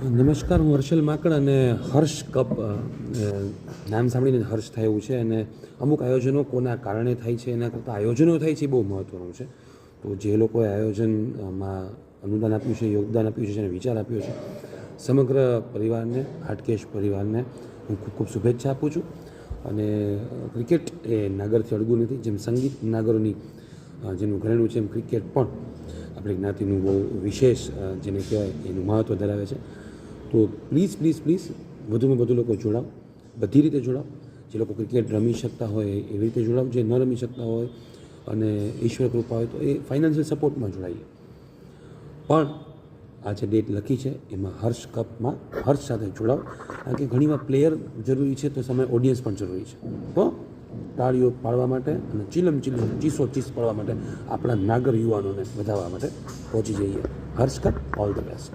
નમસ્કાર, હું હર્ષલ માકડ અને હર્ષ કપ નામ સાંભળીને હર્ષ થાય એવું છે અને અમુક આયોજનો કોના કારણે થાય છે, એના કરતાં આયોજનો થાય છે એ બહુ મહત્ત્વનું છે. તો જે લોકોએ આયોજનમાં અનુદાન આપ્યું છે, યોગદાન આપ્યું છે અને વિચાર આપ્યો છે, સમગ્ર પરિવારને, હાટકેશ પરિવારને હું ખૂબ ખૂબ શુભેચ્છા આપું છું. અને ક્રિકેટ એ નાગરથી અળગું નથી, જેમ સંગીત નાગરોની જેનું ઘરેણું છે એમ ક્રિકેટ પણ, આપણી જ્ઞાતિનું બહુ વિશેષ જેને કહેવાય, એનું મહત્ત્વ ધરાવે છે. તો પ્લીઝ પ્લીઝ પ્લીઝ વધુમાં વધુ લોકો જોડાવ બધી રીતે જોડાવ જે લોકો ક્રિકેટ રમી શકતા હોય, એવી રીતે જોડાવ જે ન રમી શકતા હોય અને ઈશ્વર કૃપા હોય તો એ ફાઇનાન્શિયલ સપોર્ટમાં જોડાઈએ. પણ આ જે ડેટ લખી છે, એમાં હર્ષ કપમાં હર્ષ સાથે જોડાવ કારણ કે ઘણીવાર પ્લેયર જરૂરી છે તો સમય ઓડિયન્સ પણ જરૂરી છે. તો તાળીઓ પાડવા માટે અને ચીલમ ચીલમ ચીસો ચીસ પાડવા માટે આપણા નાગર યુવાનોને વધારવા માટે પહોંચી જઈએ. હર્ષ કપ ઓલ ધ બેસ્ટ